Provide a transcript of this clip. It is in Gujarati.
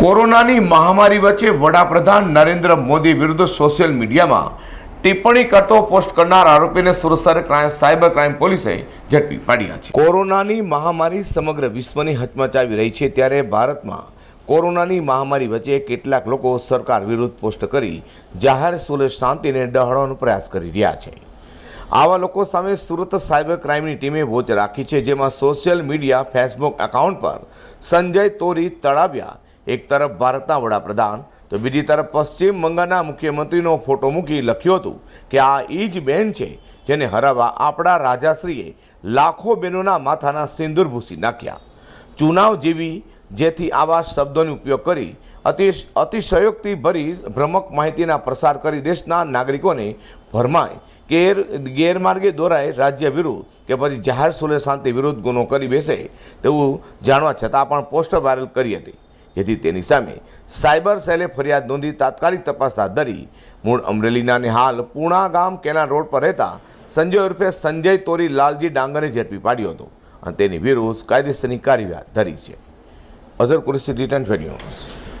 કોરોનાની મહામારી વચ્ચે વડાપ્રધાન નરેન્દ્ર મોદી વિરુદ્ધ સોશિયલ મીડિયામાં ટિપ્પણી કરતો પોસ્ટ કરનાર આરોપીને સુરત ક્રાઇમ સાયબર ક્રાઇમ પોલીસે ઝડપી પાડ્યા છે. કોરોનાની મહામારી સમગ્ર વિશ્વની હચમચાવી રહી છે ત્યારે ભારતમાં કોરોનાની મહામારી વચ્ચે કેટલાક લોકો સરકાર વિરુદ્ધ પોસ્ટ કરી જાહેર સુલે શાંતિને ડહાડવાનો પ્રયાસ કરી રહ્યા છે. આવા લોકો સામે સુરત સાયબર ક્રાઇમની ટીમે વોચ રાખી છે, જેમાં સોશિયલ મીડિયા, ફેસબુક એકાઉન્ટ પર સંજય તોરી તળાવ્યા એક તરફ ભારતના વડાપ્રધાન, તો બીજી તરફ પશ્ચિમ બંગાળના મુખ્યમંત્રીનો ફોટો મૂકી લખ્યું હતું કે આ એ જ બેન છે જેને હરાવવા આપણા રાજાશ્રીએ લાખો બહેનોના માથાના સિંદૂર ભૂસી નાખ્યા. ચુનાવ જેવી જેથી આવા શબ્દોનો ઉપયોગ કરી અતિ અતિશયોક્તિ ભરી ભ્રમક માહિતીના પ્રસાર કરી દેશના નાગરિકોને ભરમાય. ગેર ગેરમાર્ગે દોરાય રાજ્ય વિરુદ્ધ કે પછી જાહેર સુલે શાંતિ વિરુદ્ધ ગુનો કરી બેસે તેવું જાણવા છતાં પણ પોસ્ટર વાયરલ કરી હતી. જેથી તેની સામે સાયબર સેલે ફરિયાદ નોંધી તાત્કાલિક તપાસ હાથ ધરી. મૂળ અમરેલીના નિહાલ હાલ પૂણા ગામ કેના રોડ પર રહેતા સંજય ઉર્ફે સંજય તોરી લાલજી ડાંગરે ઝડપી પાડ્યો હતો અને તેની વિરુદ્ધ કાયદેસરની કાર્યવાહી ધરી છે. Azhar Kuristi return news.